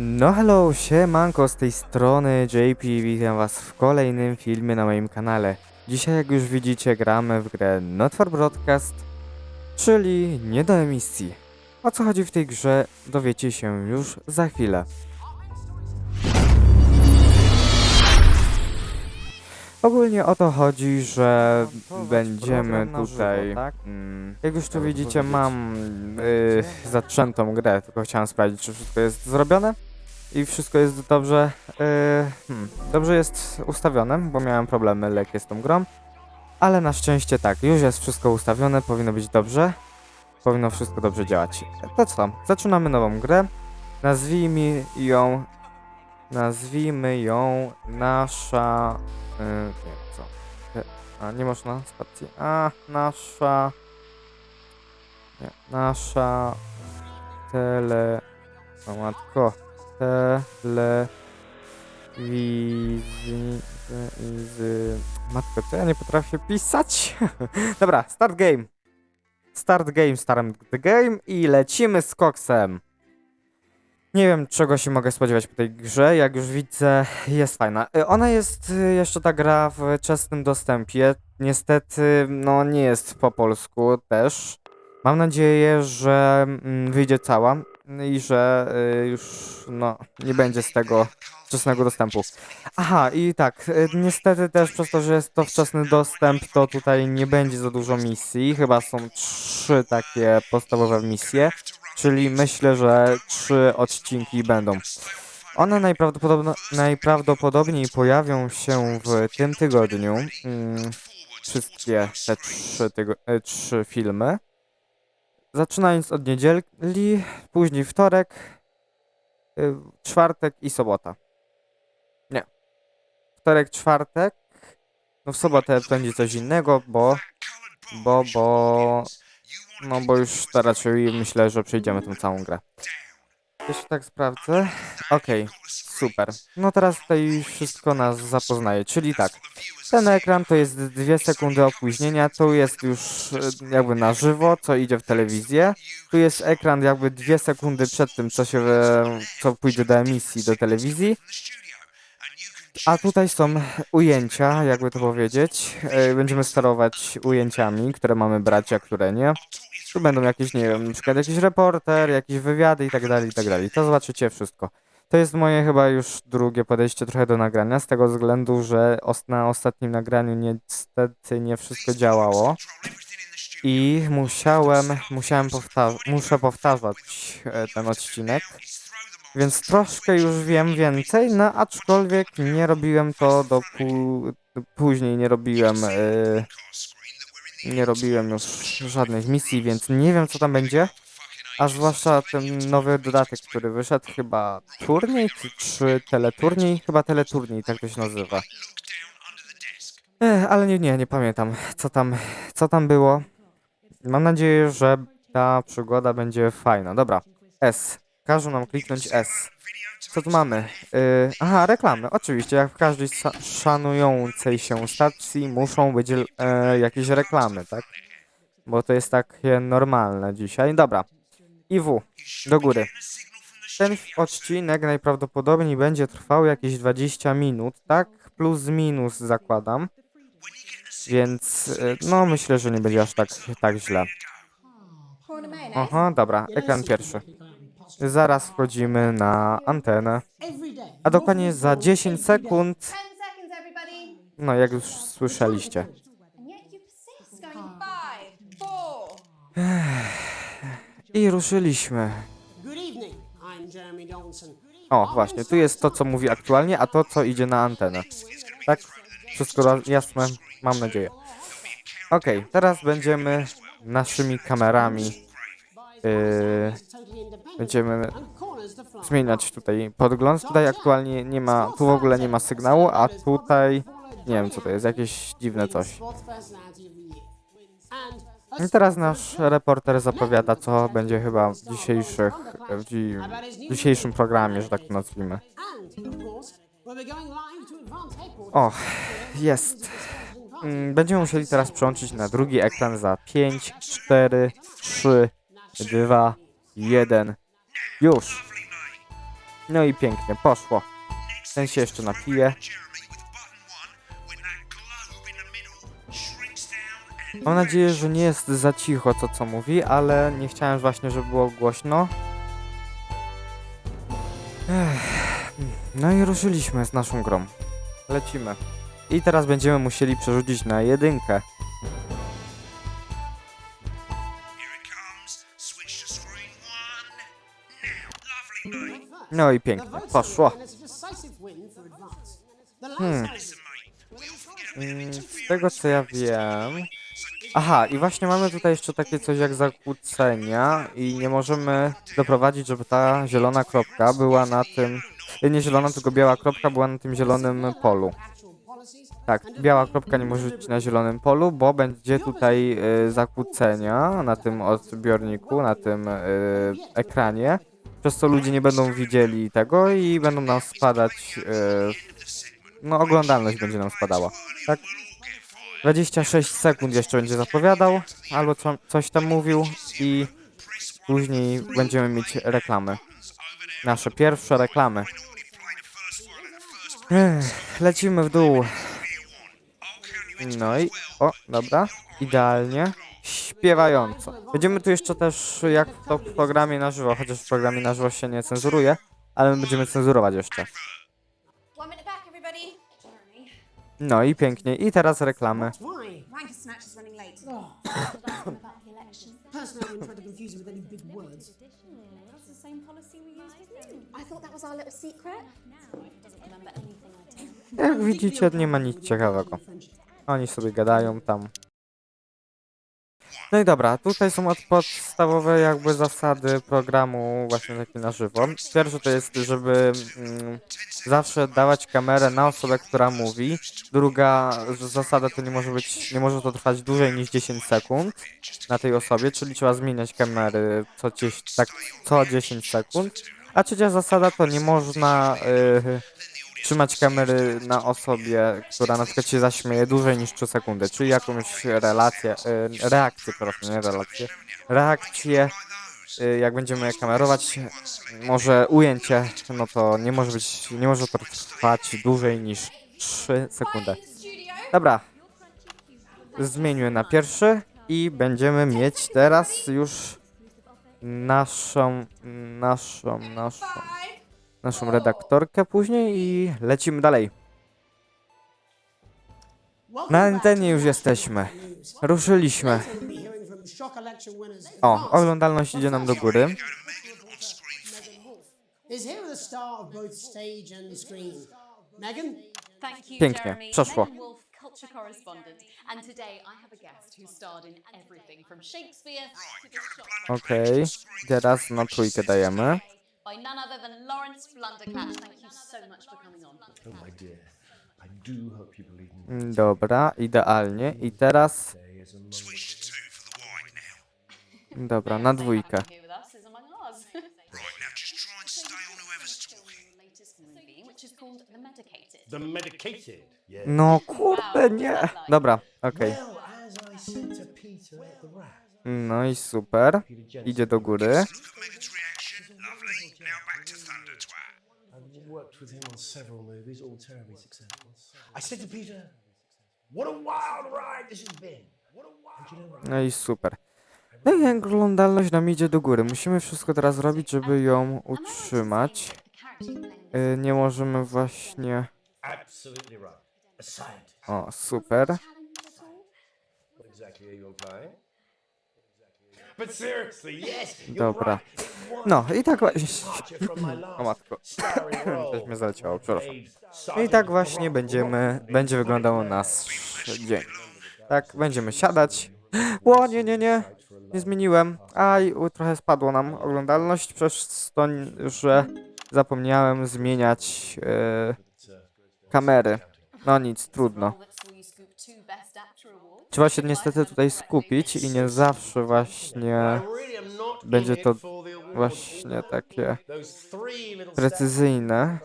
No hello, siemanko, z tej strony JP, witam was w kolejnym filmie na moim kanale. Dzisiaj jak już widzicie gramy w grę Not for Broadcast, czyli nie do emisji. O co chodzi w tej grze dowiecie się już za chwilę. Ogólnie o to chodzi, że będziemy tutaj. Jak już tu widzicie, mam y, zaczętą grę, tylko chciałem sprawdzić, czy wszystko jest zrobione i wszystko jest dobrze. y, hmm, dobrze jest ustawione, bo miałem problemy lekkie z tą grą. Ale na szczęście tak, już jest wszystko ustawione, powinno być dobrze. Powinno wszystko dobrze działać. To co? Zaczynamy nową grę. Nazwijmy ją. Nazwijmy ją nasza. Yy, nie co. Te- A nie można spacji. A nasza. Nie, nasza. Tele. O matko. Tele. Wizji. Z... Matko, to ja nie potrafię pisać. Dobra, start game. Start game, start the game i lecimy z koksem. Nie wiem, czego się mogę spodziewać po tej grze. Jak już widzę, jest fajna. Y, Ona jest y, jeszcze ta gra w wczesnym dostępie. Niestety, no nie jest po polsku też. Mam nadzieję, że mm, wyjdzie cała i że y, już no, nie będzie z tego wczesnego dostępu. Aha, i tak, y, niestety też przez to, że jest to wczesny dostęp, to tutaj nie będzie za dużo misji. Chyba są trzy takie podstawowe misje. Czyli myślę, że trzy odcinki będą. One najprawdopodobno, najprawdopodobniej pojawią się w tym tygodniu. Mm, wszystkie te trzy, tygo- e, trzy filmy. Zaczynając od niedzieli, później wtorek, y, czwartek i sobota. Nie. Wtorek, czwartek. No w sobotę będzie coś innego, bo. Bo, bo. No bo już to raczej myślę, że przejdziemy tą całą grę. Jeszcze tak sprawdzę. Okej, super. No teraz tutaj wszystko nas zapoznaje, czyli tak. Ten ekran to jest dwie sekundy opóźnienia, tu jest już e, jakby na żywo, co idzie w telewizję. Tu jest ekran jakby dwie sekundy przed tym, co się, e, co pójdzie do emisji do telewizji. A tutaj są ujęcia, jakby to powiedzieć. E, Będziemy sterować ujęciami, które mamy brać, a które nie. Będą jakieś, nie wiem, na jakiś reporter, jakieś wywiady i tak dalej, i tak dalej. To zobaczycie wszystko. To jest moje chyba już drugie podejście trochę do nagrania, z tego względu, że na ostatnim nagraniu niestety nie wszystko działało. I musiałem, musiałem powta muszę powtarzać e, ten odcinek. Więc troszkę już wiem więcej, no aczkolwiek nie robiłem to do pó- później nie robiłem e, nie robiłem już żadnych misji, więc nie wiem co tam będzie. A zwłaszcza ten nowy dodatek, który wyszedł, chyba turniej czy, czy teleturniej? Chyba teleturniej, tak to się nazywa. Ech, ale nie, nie, nie pamiętam co tam, co tam było. Mam nadzieję, że ta przygoda będzie fajna. Dobra, S. Każą nam kliknąć S. Co tu mamy? Yy, aha, reklamy. Oczywiście, jak w każdej szanującej się stacji muszą być e, jakieś reklamy, tak? Bo to jest takie normalne dzisiaj. Dobra. I W. Do góry. Ten odcinek najprawdopodobniej będzie trwał jakieś 20 minut, tak? Plus minus zakładam. Więc e, no myślę, że nie będzie aż tak, tak źle. Aha, dobra. Ekran pierwszy. Zaraz wchodzimy na antenę. A dokładnie za 10 sekund, 10 seconds, everybody. no jak już słyszeliście. I ruszyliśmy. O, właśnie, tu jest to, co mówi aktualnie, a to, co idzie na antenę. Tak? Wszystko jasne? Mam nadzieję. Okej, teraz będziemy naszymi kamerami. Będziemy the front. zmieniać tutaj podgląd. Tutaj aktualnie nie ma, tu w ogóle nie ma sygnału, a tutaj nie wiem co to jest, jakieś dziwne coś. I teraz nasz reporter zapowiada, co będzie chyba w dzisiejszych, w, dzi w dzisiejszym programie, że tak to nazwijmy. O, jest. Mm, Będziemy musieli teraz przełączyć na drugi ekran za 5, 4, 3, 2, 1. Już. No i pięknie, poszło. Ten się jeszcze napije. Mam nadzieję, że nie jest za cicho to co mówi, ale nie chciałem właśnie, żeby było głośno. Ech. No i ruszyliśmy z naszą grą. Lecimy. I teraz będziemy musieli przerzucić na jedynkę. No i pięknie, poszło. Hmm. Mm, Z tego co ja wiem. Aha, i właśnie mamy tutaj jeszcze takie coś jak zakłócenia i nie możemy doprowadzić, żeby ta zielona kropka była na tym. Nie zielona, tylko biała kropka była na tym zielonym polu. Tak, biała kropka nie może być na zielonym polu, bo będzie tutaj y, zakłócenia na tym odbiorniku, na tym y, ekranie, przez co ludzie nie będą widzieli tego i będą nam spadać, y, no oglądalność będzie nam spadała, tak? 26 sekund jeszcze będzie zapowiadał, albo co, coś tam mówił i później będziemy mieć reklamy. Nasze pierwsze reklamy. Ech, lecimy w dół. No i, o, dobra, idealnie, śpiewająco. Będziemy tu jeszcze też, jak to w programie na żywo, chociaż w programie na żywo się nie cenzuruje, ale my będziemy cenzurować jeszcze. No i pięknie, i teraz reklamy. Oh. Jak widzicie, nie ma nic ciekawego. Oni sobie gadają tam. No i dobra, tutaj są od podstawowe jakby zasady programu właśnie takie na żywo. Pierwsze to jest, żeby mm, zawsze dawać kamerę na osobę, która mówi. Druga zasada to nie może być, nie może to trwać dłużej niż 10 sekund na tej osobie, czyli trzeba zmieniać kamery co, 10, tak, co 10 sekund. A trzecia zasada to nie można y, trzymać kamery na osobie, która na przykład się zaśmieje dłużej niż 3 sekundy, czyli jakąś relację, y, reakcję, proszę, nie relację, reakcję, y, jak będziemy kamerować, może ujęcie, no to nie może być, nie może to trwać dłużej niż 3 sekundy. Dobra, zmieńmy na pierwszy i będziemy mieć teraz już naszą, naszą, naszą. Naszą redaktorkę później i lecimy dalej. Na antenie już jesteśmy. Ruszyliśmy. O, oglądalność idzie nam do góry. Pięknie, przeszło. Culture correspondent. And today I have a guest who starred in everything from Shakespeare to the shop Okej, teraz na trójkę dajemy. By none other than Lawrence Blunderclatch. Thank you so much for coming on. Oh my dear, I do hope you believe me. Mm, Dobra, idealnie. I teraz, dobra, na dwójkę. Here with us is among ours. Right, now just try and stay on whoever's talking. The latest movie, which is called The Medicated. The medicated. Yeah. No kurde, nie. Dobra, okej. Well, as I said to Peter the rat, No i super. Peter Jensen, Idzie do góry. Look at Megan's reaction. Lovely. Now back to Thunder Twat. I've worked with him on several movies, all terribly successful. I said to Peter, "What a wild ride this has been! What a wild." And you know what? No i super. No i oglądalność nam idzie do góry. Musimy wszystko teraz zrobić, żeby ją utrzymać. Y, nie możemy właśnie... O, super. What exactly are you implying? But seriously, yes, you're Dobra. No i tak właśnie... O matko. Coś mnie zaleciało, przepraszam. No i tak właśnie będziemy, będzie wyglądał nasz dzień. Tak, będziemy siadać. Ło, nie, nie, nie, nie zmieniłem. Aj, u, trochę spadło nam oglądalność przez to, że zapomniałem zmieniać e, kamery. No nic, trudno. Trzeba się niestety tutaj skupić i nie zawsze właśnie będzie to właśnie takie precyzyjne.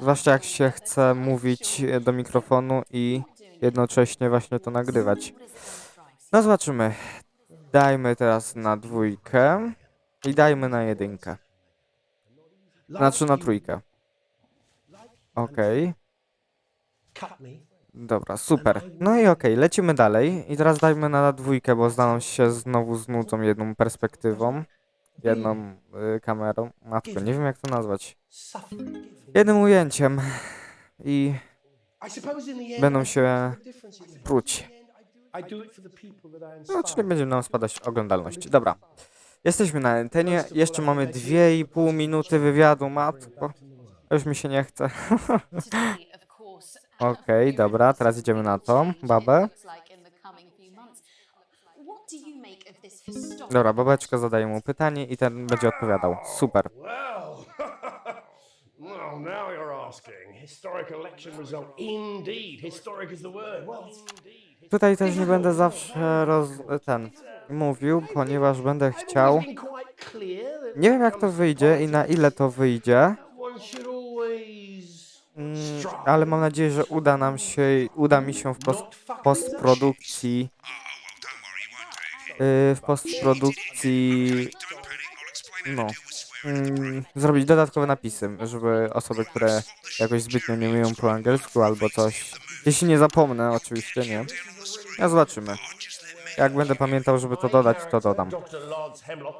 Zwłaszcza jak się chce mówić do mikrofonu i jednocześnie właśnie to nagrywać. No zobaczymy. Dajmy teraz na dwójkę i dajmy na jedynkę. Znaczy na trójkę. Okej. Me. Dobra, super. No i okej, lecimy dalej. I teraz dajmy na dwójkę, bo znam się znowu znudzą jedną perspektywą. Jedną y, kamerą. Matko, nie wiem jak to nazwać. Jednym ujęciem. I Będą się pruć. No, czyli będzie nam spadać oglądalność. Dobra. Jesteśmy na antenie. Jeszcze mamy 2,5 minuty wywiadu, matko. Już mi się nie chce. Okej, dobra, teraz idziemy na tą babę. Dobra, babeczka zadaje mu pytanie i ten będzie odpowiadał. Super. Well, well, now you're asking. Historic election result. Indeed, historic is the word. Well, indeed. Tutaj też nie będę zawsze roz... ten mówił, ponieważ będę chciał. Nie wiem jak to wyjdzie i na ile to wyjdzie, one should always mm, strive ale mam nadzieję, że uda nam się, uda mi się w pos not fuck postprodukcji, yy, w postprodukcji, no, mm, zrobić dodatkowe napisy, żeby osoby, które jakoś zbytnio nie umieją po angielsku albo coś, jeśli nie zapomnę, oczywiście nie, ja zobaczymy. Jak będę pamiętał, żeby to dodać, to dodam.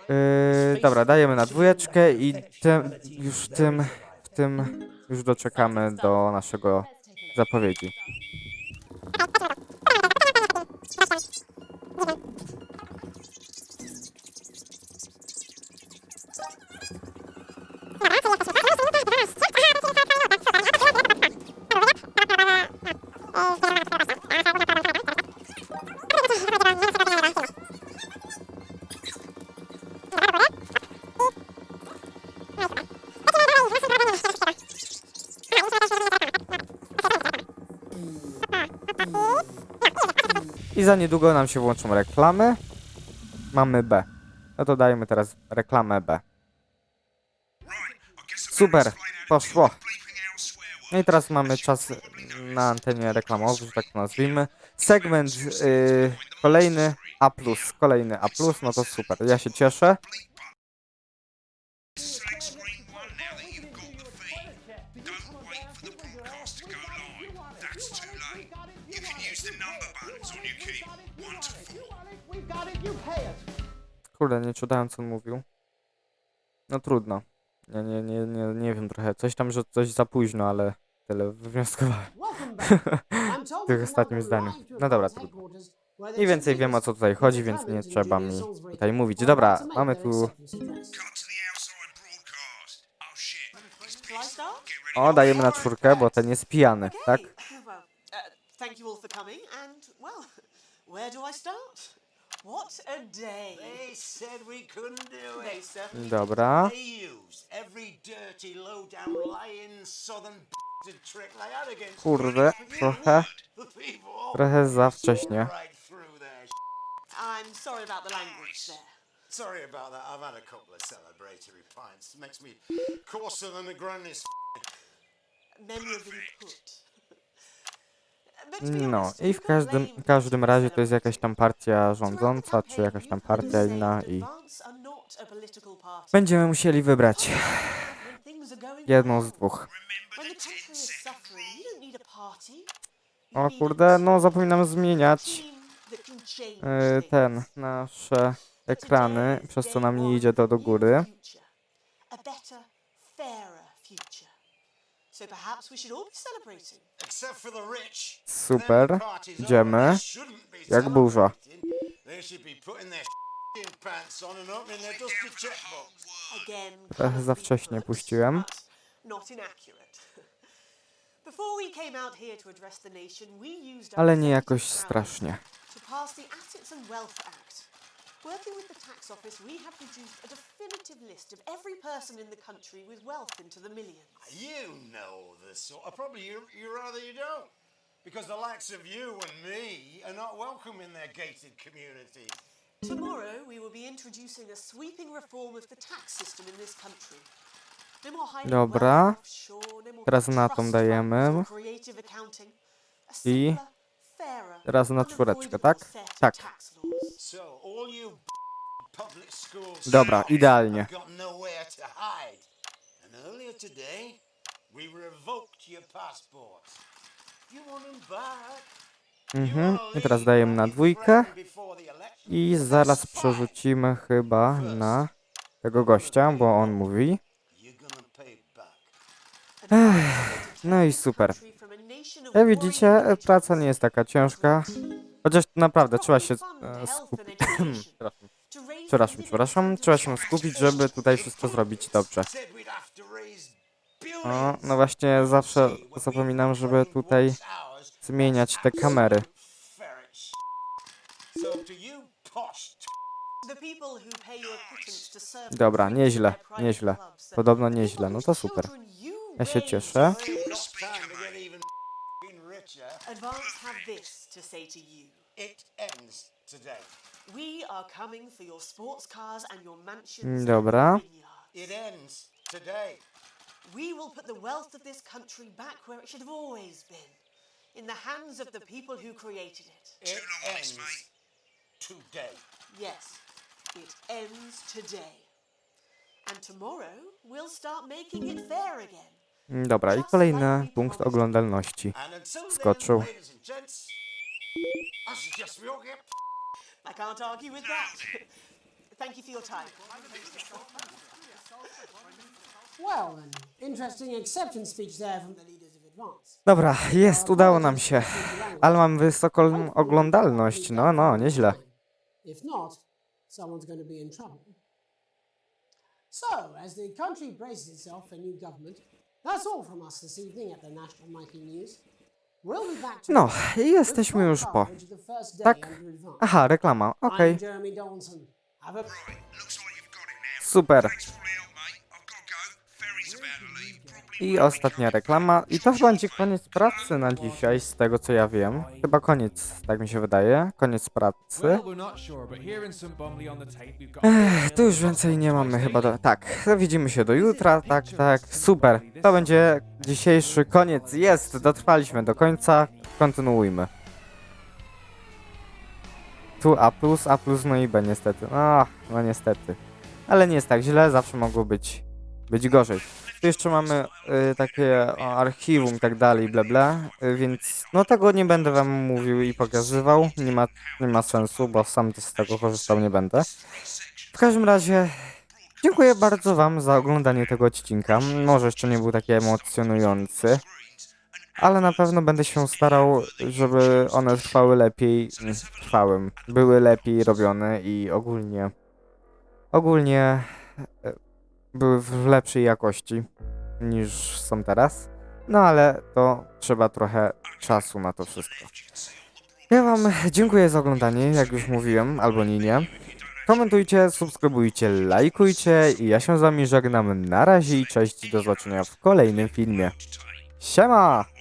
Yy, dobra, dajemy na dwójeczkę i tym, już tym, w tym już doczekamy do naszego zapowiedzi. Za niedługo nam się włączą reklamy. Mamy B. No to dajemy teraz reklamę B. Super, poszło. No i teraz mamy czas na antenie reklamowy, że tak to nazwijmy. Segment y, kolejny A+, kolejny A+, no to super, ja się cieszę. Kurde, nie czytałem co on mówił. No trudno. Nie, nie, nie, nie, nie wiem trochę. Coś tam, że coś za późno, ale tyle wywnioskowałem. Told Tych ostatnim zdaniu. No dobra, trudno. Mniej więcej wiem o co tutaj chodzi, więc nie trzeba mi tutaj mówić. Dobra, mamy tu... Oh O, dajemy na czwórkę, bo ten jest pijany, tak? Uh, thank you all for coming, and well, where do I start? What a day! They said we couldn't do They it. certainly Dobra. They used every dirty, low-down, lying southern trick they had against Kurde, trochę, the trochę za wcześnie. I'm sorry about the language there. Sorry about that. I've had a couple of celebratory pints. It makes me coarser than a granny's Memorably put. No i w każdym, w każdym razie to jest jakaś tam partia rządząca, czy jakaś tam partia inna i będziemy musieli wybrać jedną z dwóch. O kurde, no zapominam zmieniać y, ten, nasze ekrany, przez co nam nie idzie to do góry. So perhaps we should all be celebrating. Except for the rich. Super, idziemy. Jak burza. They should be putting their pants on and opening their dusty checkbooks. Again, Trochę za wcześnie puściłem. but Not inaccurate. Before we came out here to address the nation, we used our Ale nie jakoś strasznie. to pass the Assets and Wealth Act. Working with the tax office, we have produced a definitive list of every person in the country with wealth into the millions. You know this sort. Uh, probably you, you rather you don't. Because the likes of you and me are not welcome in their gated communities. Tomorrow, we will be introducing a sweeping reform of the tax system in this country. No more hiding Dobra. no more Teraz na tą dajemy. I teraz na czwóreczkę, tak? Tak. tax laws. So all you public schools Dobra, idealnie. have got nowhere to hide. Today, we revoked your passports. You want them back? Mhm. I teraz dajemy na dwójkę. I zaraz przerzucimy chyba na tego gościa, bo on mówi. Back. No i super. Jak widzicie, e, praca nie jest taka ciężka. Chociaż naprawdę trzeba się e, skupić. przepraszam. Przepraszam, przepraszam. Trzeba się skupić, żeby tutaj wszystko zrobić dobrze. Said we'd have to raise O, billions no właśnie zawsze zapominam, żeby tutaj zmieniać te kamery. Dobra, nieźle, nieźle. Podobno nieźle, no to super. Ja się cieszę. Dobra. We will put the wealth of this country back where it should have always been. In the hands of the people who created it. It ends today. Yes, it ends today. And tomorrow we'll start making it fair again. Mm, Dobra, i kolejny punkt oglądalności. And Skoczył. ladies and gents, I suggest we all get I can't argue with that. Thank you for your time. Dobra, jest, udało nam się. Ale mam wysoką oglądalność. No, no, nieźle. If not, someone's going to be in trouble. So, as the country braces itself for new government, that's all from us this evening at the National Nike News. We'll be back No, jesteśmy już po. Tak. Aha, reklama, okej. I'm Jeremy I ostatnia reklama. I to chyba będzie koniec pracy na dzisiaj, z tego co ja wiem. Chyba koniec, tak mi się wydaje. Koniec pracy. Ech, tu już więcej nie mamy chyba do... Tak, widzimy się do jutra, tak, tak, super. To będzie dzisiejszy koniec. Jest, dotrwaliśmy do końca. Kontynuujmy. Tu A+, A+, no i B niestety. Ach, no niestety. Ale nie jest tak źle, zawsze mogło być, być gorzej. Jeszcze mamy y, takie o, archiwum i tak dalej, bla bla, y, więc no tego nie będę wam mówił i pokazywał. Nie ma, nie ma sensu, bo sam z tego korzystał nie będę. W każdym razie dziękuję bardzo wam za oglądanie tego odcinka. Może jeszcze nie był taki emocjonujący, ale na pewno będę się starał, żeby one trwały lepiej, nie, trwałem, były lepiej robione i ogólnie, ogólnie e, były w lepszej jakości niż są teraz. No ale to trzeba trochę czasu na to wszystko. Ja wam dziękuję za oglądanie, jak już mówiłem, albo nie, nie. Komentujcie, subskrybujcie, lajkujcie i ja się z wami żegnam. Na razie i cześć, do zobaczenia w kolejnym filmie. Siema!